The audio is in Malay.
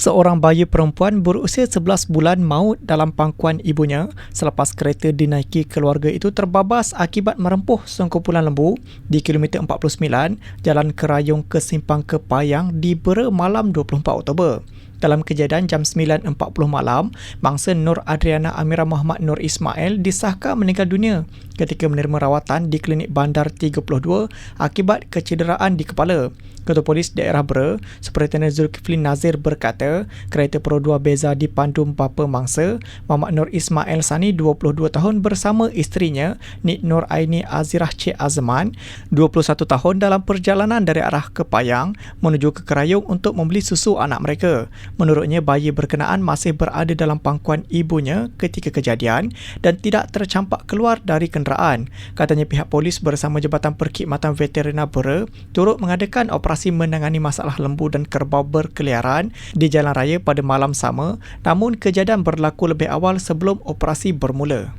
Seorang bayi perempuan berusia 11 bulan maut dalam pangkuan ibunya selepas kereta dinaiki keluarga itu terbabas akibat merempuh sengkumpulan lembu di kilometer 49 Jalan Kerayong ke Simpang Kepayang di Bera malam 24 Oktober. Dalam kejadian jam 9.40 malam, bangsa Nur Adriana Amira Muhammad Nur Ismail disahkan meninggal dunia ketika menerima rawatan di klinik bandar 32 akibat kecederaan di kepala. Ketua Polis Daerah Bera, Superintendent Zulkifli Nazir berkata, kereta Pro 2 Beza dipandu bapa mangsa, Muhammad Nur Ismail Sani 22 tahun bersama isterinya, Nik Nur Aini Azirah Cik Azman, 21 tahun dalam perjalanan dari arah Kepayang menuju ke Kerayung untuk membeli susu anak mereka. Menurutnya, bayi berkenaan masih berada dalam pangkuan ibunya ketika kejadian dan tidak tercampak keluar dari kenderaan. Katanya pihak polis bersama Jabatan Perkhidmatan Veterina Bera turut mengadakan operasi menangani masalah lembu dan kerbau berkeliaran di jalan raya pada malam sama namun kejadian berlaku lebih awal sebelum operasi bermula.